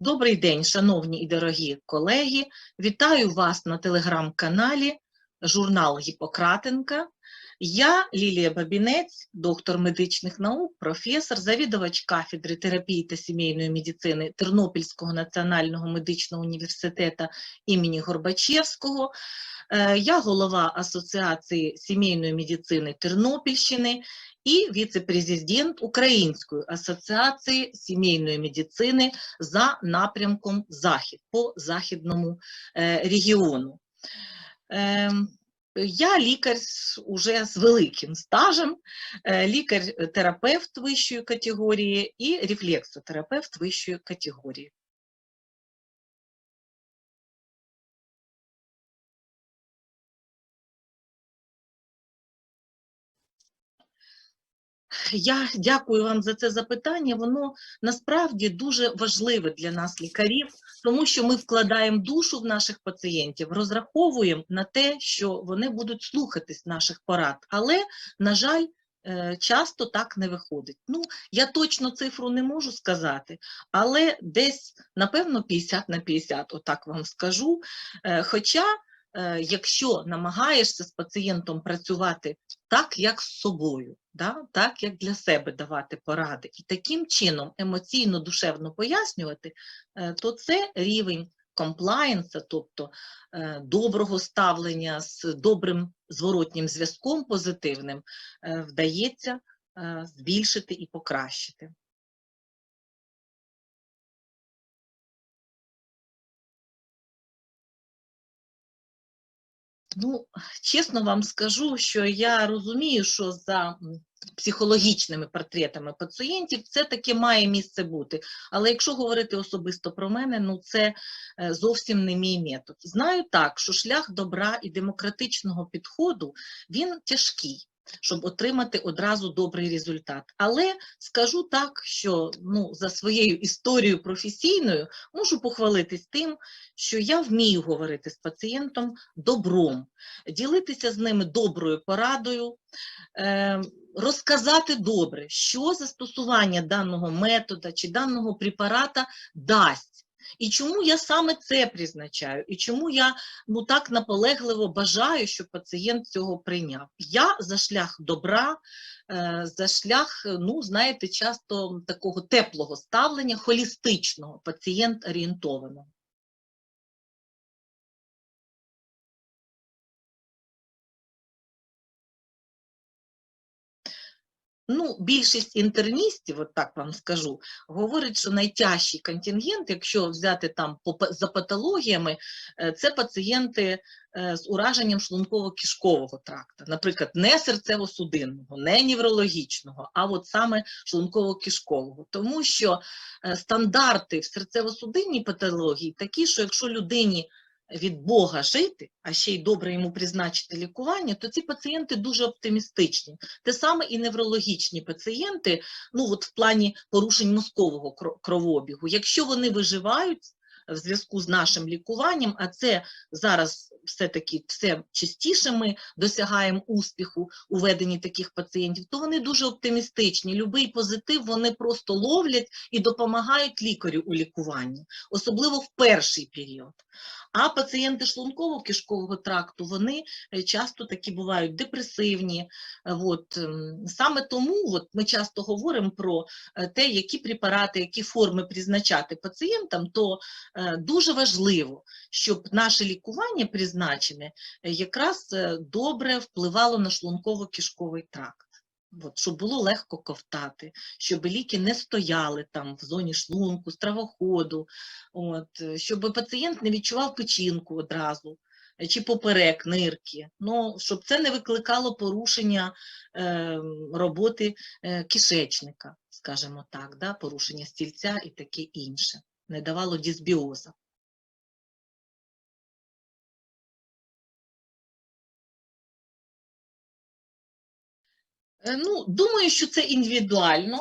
Добрий день, шановні і дорогі колеги. Вітаю вас на телеграм-каналі журнал Гіппократенка. Я Лілія Бабінець, доктор медичних наук, професор, завідувач кафедри терапії та сімейної медицини Тернопільського національного медичного університету імені Горбачевського. Е, Я голова Асоціації сімейної медицини Тернопільщини і віце-президент Української асоціації сімейної медицини за напрямком Захід по західному е, регіону. Ем, Я лікар уже з великим стажем, е, лікар-терапевт вищої категорії і рефлексотерапевт вищої категорії. Я дякую вам за це запитання. Воно насправді дуже важливе для нас, лікарів, тому що ми вкладаємо душу в наших пацієнтів, розраховуємо на те, що вони будуть слухатись наших порад. Але, на жаль, е, часто так не виходить. Ну, я точно цифру не можу сказати, але десь, напевно, 50 на 50, отак вам скажу. Е, Хоча, е, якщо намагаєшся з пацієнтом працювати так, як з собою, да? так, як для себе давати поради, і таким чином емоційно, душевно пояснювати, е, то це рівень комплаєнса, тобто е, доброго ставлення з добрим зворотнім зв'язком позитивним, е, вдається збільшити і покращити. Ну, чесно вам скажу, що я розумію, що за психологічними портретами пацієнтів це таке має місце бути. Але якщо говорити особисто про мене, ну це е, зовсім не мій метод. Знаю так, що шлях добра і демократичного підходу він тяжкий. Щоб отримати одразу добрий результат. Але скажу так, що ну, за своєю історією професійною можу похвалитись тим, що я вмію говорити з пацієнтом добром, ділитися з ними доброю порадою, е, розказати добре, що застосування даного метода чи даного препарата дасть. І чому я саме це призначаю, і чому я ну, так наполегливо бажаю, щоб пацієнт цього прийняв. Я за шлях добра, е, за шлях, ну, знаєте, часто такого теплого ставлення, холістичного, пацієнт-орієнтованого. Ну, більшість інтерністів, от так вам скажу, говорить, що найтяжчий контингент, якщо взяти там за патологіями, е, це пацієнти е, з ураженням шлунково-кишкового тракта, наприклад, не серцево-судинного, не неврологічного, а от саме шлунково-кишкового. Тому що е, стандарти в серцево-судинній патології такі, що якщо людині від Бога жити, а ще й добре йому призначити лікування, то ці пацієнти дуже оптимістичні. Те саме і неврологічні пацієнти, ну от в плані порушень мозкового кро- кровообігу. Якщо вони виживають в зв'язку з нашим лікуванням, а це зараз все-таки все частіше ми досягаємо успіху у веденні таких пацієнтів, то вони дуже оптимістичні. Любий позитив вони просто ловлять і допомагають лікарю у лікуванні, особливо в перший період. А пацієнти шлунково-кишкового тракту, вони е, часто такі бувають депресивні. От, ем, саме тому от, ми часто говоримо про е, те, які препарати, які форми призначати пацієнтам, то дуже важливо, щоб наше лікування призначене е, якраз е, добре впливало на шлунково-кишковий тракт. От, щоб було легко ковтати, щоб ліки не стояли там в зоні шлунку, стравоходу, от, е, щоб пацієнт не відчував печінку одразу е, чи поперек нирки, ну, щоб це не викликало порушення е, роботи е, кишечника, скажімо так, да, порушення стільця і таке інше, не давало дисбіоза. Е, Ну, думаю, що це індивідуально.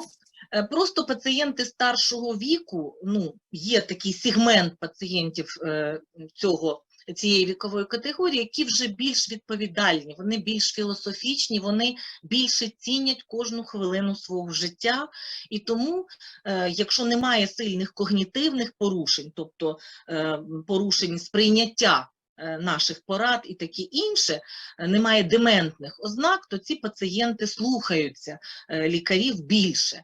Е, Просто пацієнти старшого віку, ну, є такий сегмент пацієнтів е, цього цієї вікової категорії, які вже більш відповідальні, вони більш філософічні, вони більше цінять кожну хвилину свого життя. І тому, е, якщо немає сильних когнітивних порушень, тобто е, порушень сприйняття е, наших порад і таке інше, немає дементних ознак, то ці пацієнти слухаються лікарів більше.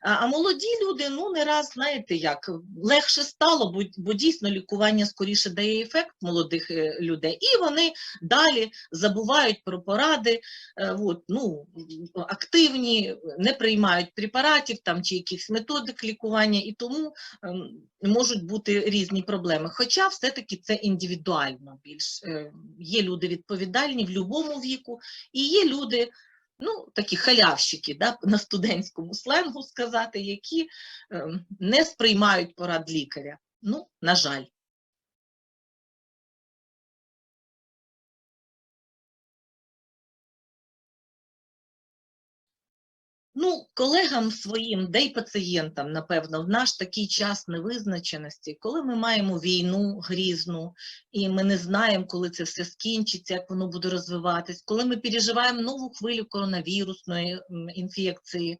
А молоді люди, ну не раз, знаєте як, легше стало, бо, бо дійсно лікування скоріше дає ефект молодих е, людей, і вони далі забувають про поради, е, от, ну, активні, не приймають препаратів там, чи якихось методик лікування, і тому ем, можуть бути різні проблеми. Хоча все-таки це індивідуально більш. Е, Є люди відповідальні в будь-якому віку, і є люди, ну, такі халявщики, да, на студентському сленгу сказати, які ем, не сприймають порад лікаря. Ну, на жаль. Ну, колегам своїм, де й пацієнтам, напевно, в наш такий час невизначеності, коли ми маємо війну грізну, і ми не знаємо, коли це все скінчиться, як воно буде розвиватись, коли ми переживаємо нову хвилю коронавірусної інфекції,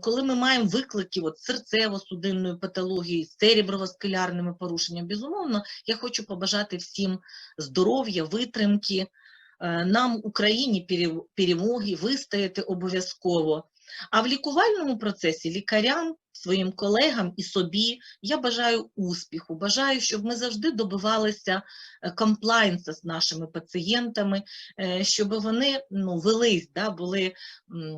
коли ми маємо виклики от, серцево-судинної патології, з цереброваскулярними порушеннями, безумовно, я хочу побажати всім здоров'я, витримки, е, нам, Україні, перемоги, вистояти обов'язково. А в лікувальному процесі лікарям, своїм колегам і собі. Я бажаю успіху, бажаю, щоб ми завжди добивалися е, комплайнса з нашими пацієнтами, е, щоб вони ну, велись, да, були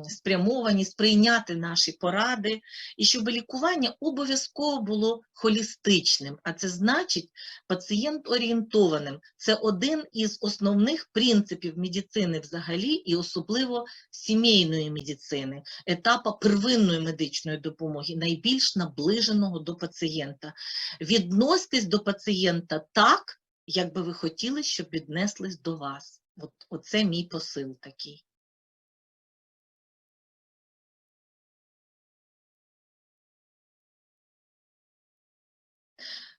спрямовані сприйняти наші поради, і щоб лікування обов'язково було холістичним, а це значить пацієнт-орієнтованим. Це один із основних принципів медицини взагалі, і особливо сімейної медицини, етапа первинної медичної допомоги, найбільш наближеного до пацієнта. Відносьтесь до пацієнта так, як би ви хотіли, щоб віднеслись до вас. От, оце мій посил такий.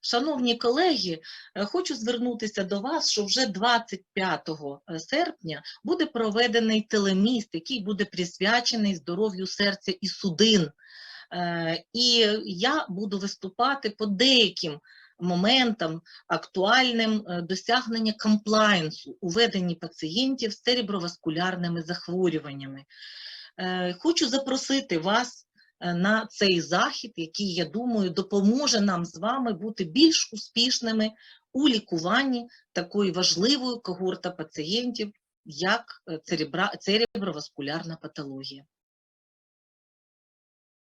Шановні колеги, е, хочу звернутися до вас, що вже 25 серпня буде проведений телеміст, який буде присвячений здоров'ю серця і судин. Е, І я буду виступати по деяким моментам актуальним е, досягнення комплаєнсу у веденні пацієнтів з цереброваскулярними захворюваннями. Е, Хочу запросити вас на цей захід, який, я думаю, допоможе нам з вами бути більш успішними у лікуванні такої важливої когорта пацієнтів, як цереброваскулярна патологія.